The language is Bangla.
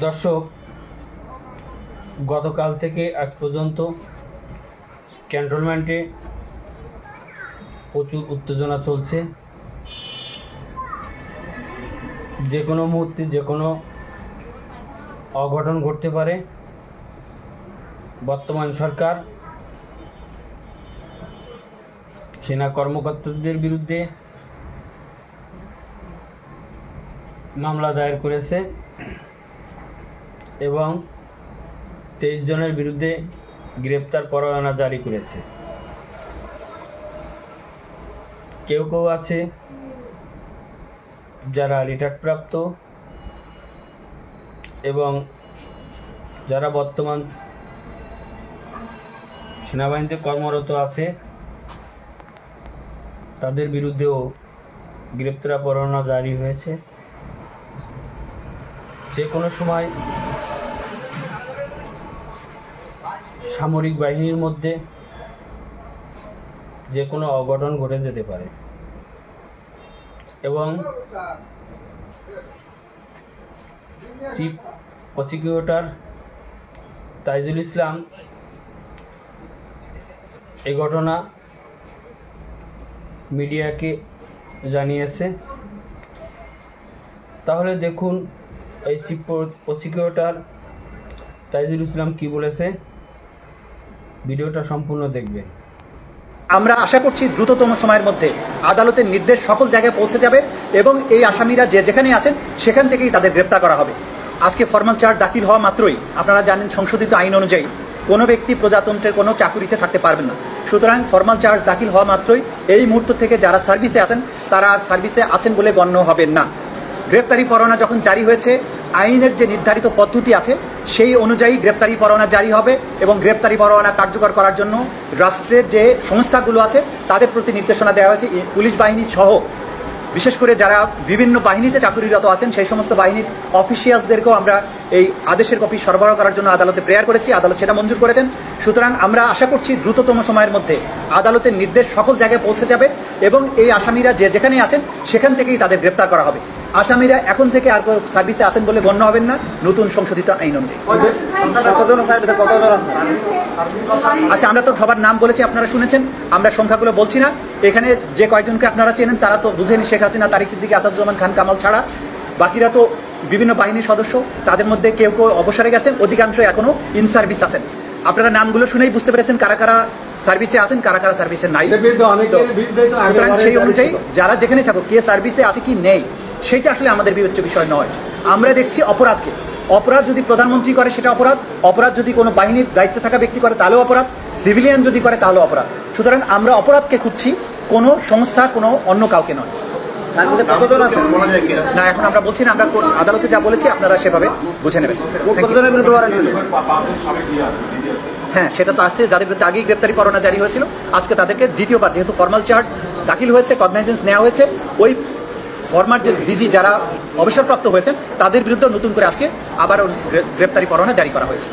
দর্শক, গতকাল থেকে আজ পর্যন্ত ক্যান্টনমেন্টে প্রচুর উত্তেজনা চলছে। যে কোনো মুহূর্তে যে কোনো অঘটন ঘটতে পারে। বর্তমান সরকার সেনা কর্মকর্তাদের বিরুদ্ধে মামলা দায়ের করেছে। এবং তেইশ জনের বিরুদ্ধে গ্রেপ্তার পরোয়ানা জারি করেছে। কেউ কেউ আছে যারা রিটায়ার্ড প্রাপ্ত এবং যারা বর্তমান সেনাবাহিনীতে কর্মরত আছে, তাদের বিরুদ্ধেও গ্রেপ্তার পরোয়ানা জারি হয়েছে। যে কোনো সময় সামরিক বাহিনীর মধ্যে যে কোনো অঘটন ঘটে যেতে পারে। এবং চিফ প্রসিকিউটর তাইজুল ইসলাম এই ঘটনা মিডিয়াকে জানিয়েছে। তাহলে দেখুন, এই চিফ প্রসিকিউটর তাইজুল ইসলাম কি বলেছে? ভিডিওটা সম্পূর্ণ দেখবেন আমরা আশা করছি দ্রুততম সময়ের মধ্যে আদালতের নির্দেশ সকল জায়গায় পৌঁছে যাবে এবং এই আসামিরা যে যেখানে আছেন সেখান থেকেই তাদের গ্রেপ্তার করা হবে। আজকে ফর্মাল চার্জ দাখিল হওয়া মাত্রই আপনারা জানেন সংশোধিত আইন অনুযায়ী কোনো ব্যক্তি প্রজাতন্ত্রের কোনো চাকুরিতে থাকতে পারবেন না। সুতরাং ফর্মাল চার্জ দাখিল হওয়া মাত্রই এই মুহূর্ত থেকে যারা সার্ভিসে আছেন তারা আর সার্ভিসে আছেন বলে গণ্য হবেন না। গ্রেপ্তারি পরোয়ানা যখন জারি হয়েছে আইনের যে নির্ধারিত পদ্ধতি আছে, সেই অনুযায়ী গ্রেপ্তারি পরোয়ানা জারি হবে এবং গ্রেপ্তারি পরোয়ানা কার্যকর করার জন্য রাষ্ট্রের যে সংস্থাগুলো আছে, তাদের প্রতি নির্দেশনা দেওয়া হয়েছে পুলিশ বাহিনী সহ। বিশেষ করে যারা বিভিন্ন বাহিনীতে চাকরিরত আছেন, সেই সমস্ত বাহিনীর অফিসিয়ালসদেরকেও আমরা এই আদেশের কপি সরবরাহ করার জন্য আদালতে প্রেয়ার করেছি। আদালত সেটা মঞ্জুর করেছেন। সুতরাং আমরা আশা করছি দ্রুততম সময়ের মধ্যে আদালতের নির্দেশ সকল জায়গায় পৌঁছে যাবে এবং এই আসামিরা যে যেখানে আছেন, সেখান থেকেই তাদের গ্রেপ্তার করা হবে। আসামিরা এখন থেকে আর সার্ভিসে আছেন বলে গণ্য হবেন না। নতুন সংশোধিত আইন অনুযায়ী। আচ্ছা আমরা তো সবার নাম বলেছি আপনারা শুনেছেন। আমরা সংখ্যাগুলো বলছি না। এখানে যে কয়েকজনকে আপনারা চেনেন তারা তো বুঝেনি শেখ হাসিনা তারিক সিদ্দিকী আসাদুজ্জামান খান কামাল ছাড়া। বাকিরা তো বিভিন্ন বাহিনীর সদস্য। তাদের মধ্যে কেউ কেউ অবসরে গেছেন অধিকাংশ এখনও ইন সার্ভিস আছেন। আপনারা নামগুলো শুনেই বুঝতে পেরেছেন কারা কারা সার্ভিসে আছেন কারা কারা সার্ভিসে নাই। সুতরাং সেই অনুযায়ী যারা যেখানে থাকুক কে সার্ভিসে আছে কি নেই সেটা আসলে আমাদের বিবেচ্য বিষয় নয়। আমরা দেখছি অপরাধকে। অপরাধ যদি প্রধানমন্ত্রী করে সেটা অপরাধ। অপরাধ যদি কোনো বাহিনীর দায়িত্বে থাকা ব্যক্তি করে তাহলেও অপরাধ। সিভিলিয়ান যদি করে তাহলেও অপরাধ। সুতরাং আমরা অপরাধকে খুঁজছি কোনো সংস্থা কোনো অন্য কাউকে নয়। না এখন আমরা বলছি না আমরা আদালতে যা বলেছি আপনারা সেভাবে বুঝে নেবেন। হ্যাঁ সেটা তো আছে যাদের বিরুদ্ধে আগেই গ্রেপ্তারি পরোয়ানা জারি হয়েছিল। আজকে তাদেরকে দ্বিতীয়বার যেহেতু ফর্মাল চার্জ দাখিল হয়েছে কগনাইজেন্স নেওয়া হয়েছে ওই ফর্মার যে ডিজি যারা অবসরপ্রাপ্ত হয়েছেন, তাদের বিরুদ্ধে নতুন করে আজকে আবারও গ্রেপ্তারি পরোয়ানা জারি করা হয়েছে।